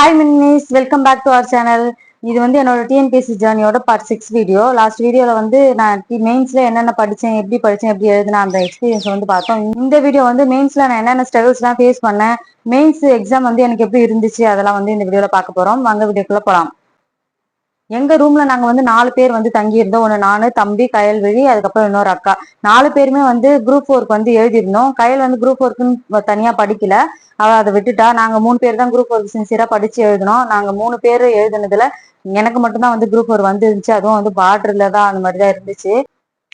Hi மின்னிஸ் welcome back to our channel இது வந்து என்னோட டிஎன்பிஎஸ்சி ஜேர்னியோட பார்ட் சிக்ஸ் வீடியோ லாஸ்ட் வீடியோவில் வந்து நான் மெயின்ஸில் என்னென்ன படித்தேன் எப்படி படித்தேன் எப்படி எழுதுனா அந்த எக்ஸ்பீரியன்ஸ் வந்து பார்த்தோம். இந்த வீடியோ வந்து மெயின்ஸில் நான் என்னென்ன ஸ்ட்ரகிள்ஸ்லாம் ஃபேஸ் பண்ணேன் மெயின்ஸ் எக்ஸாம் வந்து எனக்கு எப்படி இருந்துச்சு அதெல்லாம் வந்து இந்த வீடியோவில் பார்க்க போகிறோம் வாங்க வீடியோக்குள்ளே போகலாம் எங்க ரூம்ல நாங்க வந்து நாலு பேர் வந்து தங்கி இருந்தோம் ஒன்னு நானு தம்பி கயல்விழி அதுக்கப்புறம் இன்னொரு அக்கா. நாலு பேருமே வந்து குரூப் ஃபோருக்கு வந்து எழுதியிருந்தோம். கயல் வந்து குரூப் ஒர்க்குன்னு தனியா படிக்கல. அவ அதை விட்டுட்டா. நாங்க மூணு பேர் தான் குரூப் ஒர்க் சின்சியரா படிச்சு எழுதினோம். நாங்க மூணு பேர் எழுதுனதுல எனக்கு மட்டும்தான் வந்து குரூப் ஃபோர் வந்துருந்துச்சு. அதுவும் வந்து பார்டர்ல தான் அந்த மாதிரி தான் இருந்துச்சு.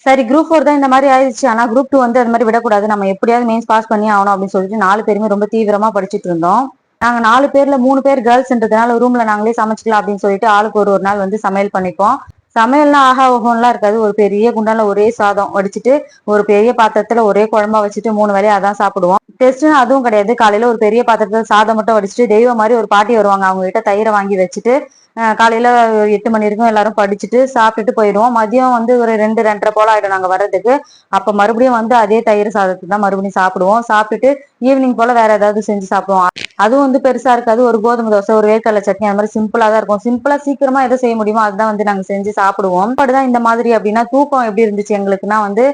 சரி குரூப் ஃபோர் தான் இந்த மாதிரி ஆயிடுச்சு ஆனா குரூப் டூ வந்து அந்த மாதிரி விடக்கூடாது. நம்ம எப்படியாவது மெயின்ஸ் பாஸ் பண்ணி ஆகணும் அப்படின்னு சொல்லிட்டு நாலு பேருமே ரொம்ப தீவிரமா படிச்சுட்டு இருந்தோம். நாங்க நாலு பேர்ல மூணு பேர் கேர்ள்ஸ்ன்றதுனால ரூம்ல நாங்களே சமைச்சிக்கலாம் அப்படின்னு சொல்லிட்டு ஆளுக்கு ஒரு ஒரு நாள் வந்து சமையல் பண்ணிப்போம். சமையல்லாம் ஆஹா ஓகோன்லாம் இருக்காது. ஒரு பெரிய குண்டால ஒரே சாதம் வடிச்சிட்டு ஒரு பெரிய பாத்திரத்துல ஒரே குழம்பா வச்சுட்டு மூணு வேலையை அதான் சாப்பிடுவோம். டெஸ்ட்னு அதுவும் கிடையாது. காலையில ஒரு பெரிய பாத்திரத்துல சாதம் மட்டும் வடிச்சிட்டு தெய்வம் மாதிரி ஒரு பாட்டி வருவாங்க. அவங்க கிட்ட தயிரை வாங்கி வச்சுட்டு காலையில எட்டு மணி வரைக்கும் எல்லாரும் படிச்சுட்டு சாப்பிட்டுட்டு போயிடுவோம். மதியம் வந்து ஒரு ரெண்டு ரெண்டரை போல ஆயிடும் நாங்க வர்றதுக்கு. அப்ப மறுபடியும் வந்து அதே தயிர் சாதத்தை தான் மறுபடியும் சாப்பிடுவோம். சாப்பிட்டுட்டு ஈவினிங் போல வேற ஏதாவது செஞ்சு சாப்பிடுவோம். அதுவும் வந்து பெருசா இருக்காது. ஒரு கோதுமை தோசை ஒரு வேர்க்கடலை சட்னி அந்த மாதிரி சிம்பிளா தான் இருக்கும். சிம்பிளா சீக்கிரமா எதை செய்ய முடியுமோ அதுதான் வந்து நாங்க செஞ்சு சாப்பிடுவோம். அப்படிதான் இந்த மாதிரி அப்படின்னா தூக்கம் எப்படி இருந்துச்சு எங்களுக்குன்னா வந்து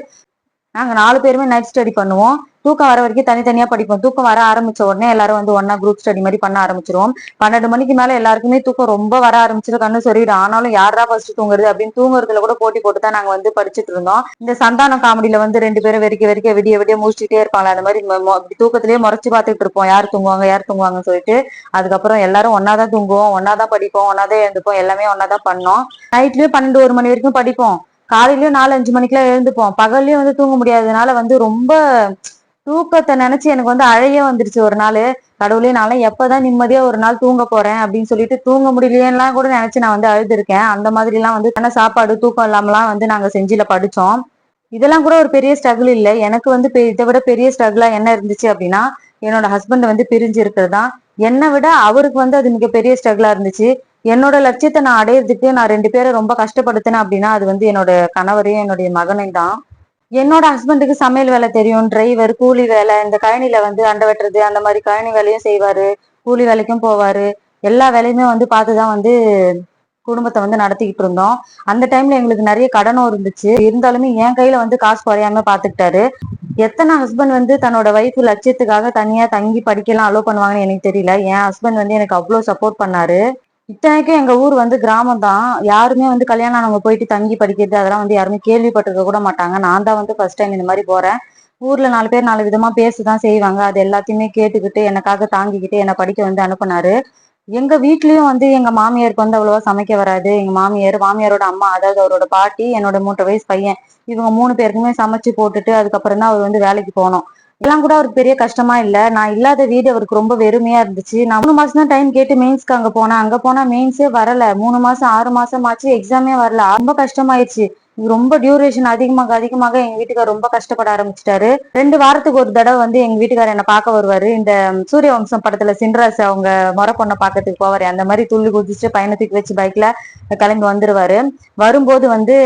நாங்க நாலு பேருமே நைட் ஸ்டடி பண்ணுவோம். தூக்கம் வர வரைக்கும் தனித்தனியா படிப்போம். தூக்கம் வர ஆரம்பிச்ச உடனே எல்லாரும் வந்து ஒன்னா குரூப் ஸ்டடி மாதிரி பண்ண ஆரம்பிச்சிருவோம். பன்னெண்டு மணிக்கு மேல எல்லாருக்குமே தூக்கம் ரொம்ப வர ஆரம்பிச்சிடும் கண்ணு சொல்லிடும் ஆனாலும் யாரா ஃபர்ஸ்ட் தூங்குறது அப்படின்னு தூங்குறதுல கூட போட்டி போட்டு தான் நாங்க வந்து படிச்சுட்டு இருந்தோம். இந்த சந்தானம் காமெடியில வந்து ரெண்டு பேரும் வெறிக்க வெறிக்க விடிய விடிய முடிச்சுட்டே இருப்பாங்க அந்த மாதிரி தூக்கத்திலேயே முறைச்சு பார்த்துட்டு இருப்போம். யார் தூங்குவாங்க யார் தூங்குவாங்கன்னு சொல்லிட்டு. அதுக்கப்புறம் எல்லாரும் ஒன்னாதான் தூங்குவோம் ஒன்னாதான் படிப்போம் ஒன்னாதான் எழுந்துப்போம் எல்லாமே ஒன்னாதான் பண்ணோம். நைட்லயே பன்னெண்டு ஒரு மணி வரைக்கும் படிப்போம். காலையிலயும் நாலு அஞ்சு மணிக்கெல்லாம் எழுந்துப்போம். பகல்லயும் வந்து தூங்க முடியாததுனால வந்து ரொம்ப தூக்கத்தை நினைச்சு எனக்கு வந்து அழைய வந்துருச்சு. ஒரு நாள் கடவுளே நானும் எப்பதான் நிம்மதியா ஒரு நாள் தூங்க போறேன் அப்படின்னு சொல்லிட்டு தூங்க முடியலையெல்லாம் கூட நினைச்சு நான் வந்து அழுதுருக்கேன். அந்த மாதிரி எல்லாம் வந்து என்ன சாப்பாடு தூக்கம் இல்லாமலாம் வந்து நாங்க செஞ்சில படிச்சோம். இதெல்லாம் கூட ஒரு பெரிய ஸ்ட்ரகிள் இல்லை. எனக்கு வந்து இதை விட பெரிய ஸ்ட்ரகிளா என்ன இருந்துச்சு அப்படின்னா என்னோட ஹஸ்பண்ட் வந்து பிரிஞ்சு இருக்கிறது தான் என்னை விட அவருக்கு வந்து அது மிகப்பெரிய ஸ்ட்ரகிளா இருந்துச்சு. என்னோட லட்சியத்தை நான் அடையிறதுக்கு நான் ரெண்டு பேரை ரொம்ப கஷ்டப்படுத்தினேன் அப்படின்னா அது வந்து என்னோட கணவரையும் என்னுடைய மகனையும் தான். என்னோட ஹஸ்பண்டுக்கு சமையல் வேலை தெரியும் டிரைவர் கூலி வேலை இந்த கழனில வந்து அண்டை வெட்டுறது அந்த மாதிரி கழனி வேலையும் செய்வாரு கூலி வேலைக்கும் போவாரு. எல்லா வேலையுமே வந்து பார்த்துதான் வந்து குடும்பத்தை வந்து நடத்திக்கிட்டு இருந்தோம். அந்த டைம்ல எங்களுக்கு நிறைய கடனும் இருந்துச்சு. இருந்தாலுமே என் கையில வந்து காசு குறையாம பாத்துக்கிட்டாரு எத்தனை ஹஸ்பண்ட் வந்து தன்னோட வைஃப் லட்சியத்துக்காக தனியா தங்கி படிக்கலாம் அலோவ் பண்ணுவாங்கன்னு எனக்கு தெரியல. என் ஹஸ்பண்ட் வந்து எனக்கு அவ்வளவு சப்போர்ட் பண்ணாரு. இத்தனைக்கும் எங்க ஊர் வந்து கிராமம் தான் யாருமே வந்து கல்யாணம் நம்ம போயிட்டு தங்கி படிக்கிறது அதெல்லாம் வந்து யாருமே கேள்விப்பட்டிருக்க கூட மாட்டாங்க. நான் தான் வந்து ஃபர்ஸ்ட் டைம் இந்த மாதிரி போறேன். ஊர்ல நாலு பேர் நாலு விதமா பேசதான் செய்வாங்க. அது எல்லாத்தையுமே கேட்டுக்கிட்டு எனக்காக தாங்கிக்கிட்டு என்னை படிக்க வந்து அனுப்புனாரு. எங்க வீட்லயும் வந்து எங்க மாமியாருக்கு வந்து அவ்வளவா சமைக்க வராது. எங்க மாமியார் மாமியாரோட அம்மா அதாவது அவரோட பாட்டி என்னோட மூன்று வயசு பையன் இவங்க மூணு பேருக்குமே சமைச்சு போட்டுட்டு அதுக்கப்புறம் தான் அவர் வந்து வேலைக்கு போனோம். எல்லாம் கூட அவருக்கு பெரிய கஷ்டமா இல்ல. நான் இல்லாத வீடு அவருக்கு ரொம்ப வெறுமையா இருந்துச்சு. நான் மூணு மாசம் தான் டைம் கேட்டு மெயின்ஸ்க்கு அங்க போனேன். அங்க போனா மெயின்ஸே வரல. மூணு மாசம் ஆறு மாசம் ஆச்சு எக்ஸாமே வரல. ரொம்ப கஷ்டமாயிருச்சு. ரொம்ப டியூரேஷன் அதிகமாக அதிகமாக எங்க வீட்டுக்கார் ரொம்ப கஷ்டப்பட ஆரம்பிச்சிட்டாரு. ரெண்டு வாரத்துக்கு ஒரு தடவை வந்து எங்க வீட்டுக்காரர் என்ன பார்க்க வருவாரு. இந்த சூரிய வம்சம் படத்துல சின்ராஸ் அவங்க முறை பொண்ணை பார்க்கறதுக்கு போவாரு. அந்த மாதிரி துள்ளி குதிச்சு பயணத்துக்கு வச்சு பைக்ல கிளம்பி வந்துருவாரு. வரும்போது வந்து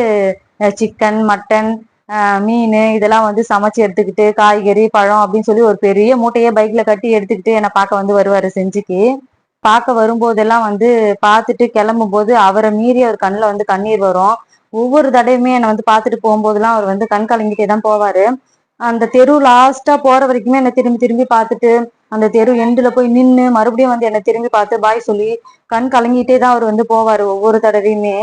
சிக்கன் மட்டன் மீன் இதெல்லாம் வந்து சமைச்சு எடுத்துக்கிட்டு காய்கறி பழம் அப்படின்னு சொல்லி ஒரு பெரிய மூட்டையே பைக்ல கட்டி எடுத்துக்கிட்டு என்னை பார்க்க வந்து வருவாரு செஞ்சுக்கு. பார்க்க வரும்போதெல்லாம் வந்து பார்த்துட்டு கிளம்பும் போது அவரை மீறி அவர் கண்ணில் வந்து கண்ணீர் வரும். ஒவ்வொரு தடையுமே என்னை வந்து பார்த்துட்டு போகும்போதெல்லாம் அவர் வந்து கண் கலங்கிட்டே தான் போவாரு. அந்த தெரு லாஸ்டா போற வரைக்குமே என்னை திரும்பி திரும்பி பார்த்துட்டு அந்த தெரு எண்டுல போய் நின்று மறுபடியும் வந்து என்னை திரும்பி பார்த்து பாய் சொல்லி கண் கலங்கிட்டே தான் அவர் வந்து போவார் ஒவ்வொரு தடவையுமே.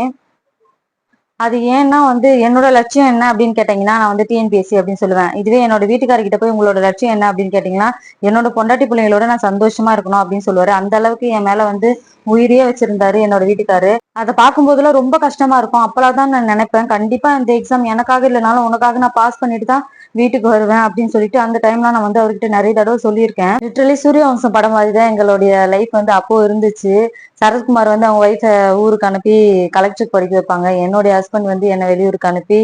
அது ஏன்னா வந்து என்னோட லட்சியம் என்ன அப்படின்னு கேட்டீங்கன்னா நான் வந்து டிஎன்பிஎஸ்சி அப்படின்னு சொல்லுவேன். இதுவே என்னோட வீட்டுக்காரர்கிட்ட போய் உங்களோட லட்சியம் என்ன அப்படின்னு கேட்டீங்கன்னா என்னோட பொண்டாட்டி பிள்ளைங்களோட நான் சந்தோஷமா இருக்கணும் அப்படின்னு சொல்லுவாரு. அந்த அளவுக்கு என் மேல வந்து உயிரியே வச்சிருந்தாரு என்னோட வீட்டுக்காரு. அதை பார்க்கும்போதெல்லாம் ரொம்ப கஷ்டமா இருக்கும். அப்பெல்லாம் தான் நான் நினைப்பேன். கண்டிப்பா இந்த எக்ஸாம் எனக்காக இல்லைனாலும் உனக்காக நான் பாஸ் பண்ணிட்டு தான் வீட்டுக்கு வருவேன் அப்படின்னு சொல்லிட்டு அந்த டைம்ல நான் வந்து அவர்கிட்ட நிறைய தடவை சொல்லியிருக்கேன். லிட்டரலி சூரியவம்சம் படம் மாதிரி தான் எங்களுடைய லைஃப் வந்து அப்போ இருந்துச்சு. சரத்குமார் வந்து அவங்க ஒய்ஃபை ஊருக்கு அனுப்பி கலெக்டருக்கு படிக்க வைப்பாங்க. என்னுடைய ஹஸ்பண்ட் வந்து என்னை வெளியூருக்கு அனுப்பி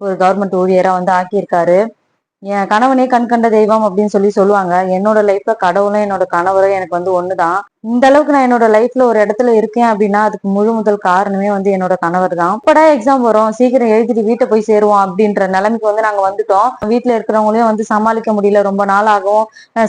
ஒரு கவர்மெண்ட் ஊழியரா வந்து ஆக்கியிருக்காரு. என் கணவனே கண்கண்ட தெய்வம் அப்படின்னு சொல்லி சொல்லுவாங்க. என்னோட லைஃப்ல கடவுளும் என்னோட கணவரும் எனக்கு வந்து ஒண்ணுதான். இந்த அளவுக்கு நான் என்னோட லைஃப்ல ஒரு இடத்துல இருக்கேன் அப்படின்னா அதுக்கு முழு முதல் காரணமே வந்து என்னோட கணவர் தான். அப்படா எக்ஸாம் வரும். சீக்கிரம் எழுதிட்டு வீட்டை போய் சேருவோம் அப்படின்ற நிலைமைக்கு வந்து நாங்க வந்துட்டோம். வீட்டுல இருக்கிறவங்களையும் வந்து சமாளிக்க முடியல. ரொம்ப நாள் ஆகும்.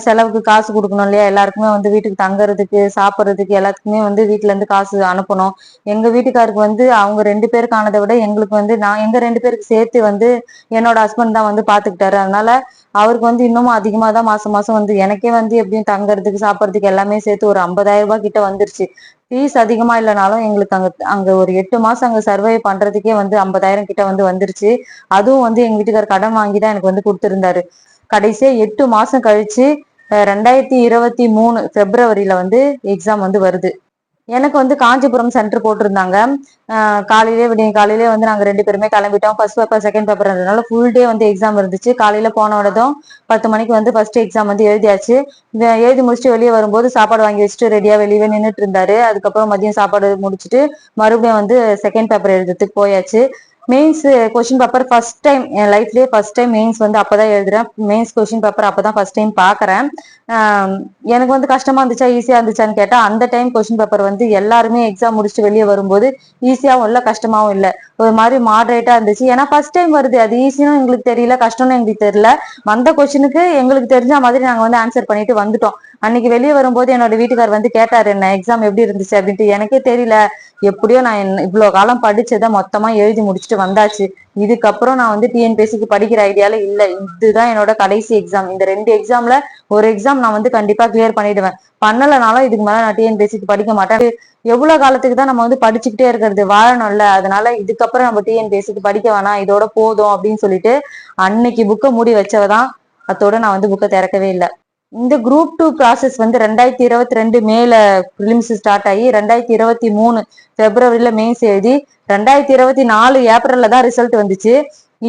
செலவுக்கு காசு கொடுக்கணும் இல்லையா? எல்லாருக்குமே வந்து வீட்டுக்கு தங்குறதுக்கு சாப்பிட்றதுக்கு எல்லாத்துக்குமே வந்து வீட்டுல இருந்து காசு அனுப்பணும். எங்க வீட்டுக்காருக்கு வந்து அவங்க ரெண்டு பேருக்கு ஆனதை விட எங்களுக்கு வந்து நான் எங்க ரெண்டு பேருக்கு சேர்த்து வந்து என்னோட ஹஸ்பண்ட் தான் வந்து பாத்துக்கிட்டாரு. அதனால அவருக்கு வந்து இன்னமும் அதிகமா தான் மாசம் மாசம் வந்து எனக்கே வந்து எப்படியும் தங்குறதுக்கு சாப்பிட்றதுக்கு எல்லாமே சேர்த்து ஒரு ஐம்பதாயிரம் ரூபாய் கிட்ட வந்துருச்சு. ஃபீஸ் அதிகமா இல்லைனாலும் எங்களுக்கு அங்க அங்க ஒரு எட்டு மாசம் அங்க சர்வை பண்றதுக்கே வந்து ஐம்பதாயிரம் கிட்ட வந்து வந்துருச்சு. அதுவும் வந்து எங்க வீட்டுக்கார் கடன் வாங்கி தான் எனக்கு வந்து கொடுத்துருந்தாரு. கடைசியா எட்டு மாசம் கழிச்சு ரெண்டாயிரத்தி இருபத்தி மூணு பிப்ரவரியில வந்து எக்ஸாம் வந்து வருது. எனக்கு வந்து காஞ்சிபுரம் சென்டர் போட்டிருந்தாங்க. காலையிலே விடிய காலையிலே வந்து நாங்கள் ரெண்டு பேருமே கிளம்பிட்டோம். ஃபர்ஸ்ட் பேப்பர் செகண்ட் பேப்பர்ன்றதுனால ஃபுல் டே வந்து எக்ஸாம் இருந்துச்சு. காலையில் போன உடனே பத்து மணிக்கு வந்து ஃபர்ஸ்ட் எக்ஸாம் வந்து எழுதியாச்சு. எழுதி முடிச்சுட்டு வெளியே வரும்போது சாப்பாடு வாங்கி வச்சுட்டு ரெடியாக வெளியே நின்றுட்டு இருந்தாரு. அதுக்கப்புறம் மதியம் சாப்பாடு முடிச்சுட்டு மறுபடியும் வந்து செகண்ட் பேப்பர் எழுதுறதுக்கு போயாச்சு. Mains question paper first time என் லைஃப்லயே ஃபர்ஸ்ட் டைம் மெயின்ஸ் வந்து அப்பதான் எழுதுறேன். மெயின்ஸ் கொஸ்டின் பேப்பர் அப்போதான் ஃபர்ஸ்ட் டைம் பாக்குறேன் எனக்கு வந்து கஷ்டமா இருந்துச்சா ஈஸியா இருந்துச்சான்னு கேட்டா அந்த டைம் கொஸ்டின் பேப்பர் வந்து எல்லாருமே எக்ஸாம் முடிச்சுட்டு வெளியே வரும்போது ஈஸியாவும் இல்லை கஷ்டமாவும் இல்லை. ஒரு மாதிரி மாடரேட்டா இருந்துச்சு. ஏன்னா ஃபர்ஸ்ட் டைம் வருது. அது ஈஸியும் எங்களுக்கு தெரியல கஷ்டம்னு எங்களுக்கு தெரியல. வந்த கொஸ்டினுக்கு எங்களுக்கு தெரிஞ்ச மாதிரி நாங்க வந்து ஆன்சர் பண்ணிட்டு வந்துட்டோம். அன்னைக்கு வெளியே வரும்போது என்னோட வீட்டுக்கார் வந்து கேட்டாரு என்ன எக்ஸாம் எப்படி இருந்துச்சு? அப்படின்ட்டு. எனக்கே தெரியல. எப்படியோ நான் என்ன- இவ்வளவு காலம் படிச்சதை மொத்தமா எழுதி முடிச்சுட்டு வந்தாச்சு. இதுக்கப்புறம் நான் வந்து டிஎன்பிஎஸ்சிக்கு படிக்கிற ஐடியால இல்ல. இதுதான் என்னோட கடைசி எக்ஸாம் இந்த ரெண்டு எக்ஸாம்ல ஒரு எக்ஸாம் நான் வந்து கண்டிப்பா கிளியர் பண்ணிடுவேன். பண்ணலனாலும் இதுக்கு மேல நான் டிஎன்பிஎஸ்சிக்கு படிக்க மாட்டேன். எவ்வளவு காலத்துக்கு தான் நம்ம வந்து படிச்சுக்கிட்டே இருக்கிறது? வாழணும்ல. அதனால இதுக்கப்புறம் நம்ம டிஎன்பிஎஸ்சிக்கு படிக்க வேணாம். இதோட போதும் அப்படின்னு சொல்லிட்டு அன்னைக்கு புக்கை மூடி வச்சவதான் அத்தோட நான் வந்து புக்கை திறக்கவே இல்லை. இந்த குரூப் டூ ப்ராசஸ் வந்து ரெண்டாயிரத்தி இருபத்தி ரெண்டு மேல பிலிம்ஸ் ஸ்டார்ட் ஆகி ரெண்டாயிரத்தி இருபத்தி மூணு பிப்ரவரியில மெயின்ஸ் எழுதி ரெண்டாயிரத்தி இருபத்தி நாலு ஏப்ரல்ல தான் ரிசல்ட் வந்துச்சு.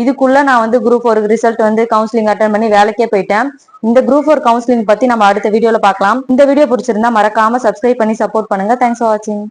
இதுக்குள்ள நான் வந்து குரூப் ஒரு ரிசல்ட் வந்து கவுன்சிலிங் அட்டன் பண்ணி வேலைக்கே போயிட்டேன். இந்த குரூப் ஃபோர் கவுன்சிலிங் பத்தி நம்ம அடுத்த வீடியோல பார்க்கலாம். இந்த வீடியோ பிடிச்சிருந்தா மறக்காம சப்ஸ்கிரைப் பண்ணி சப்போர்ட் பண்ணுங்க. தேங்க்ஸ் ஃபார் வாட்சிங்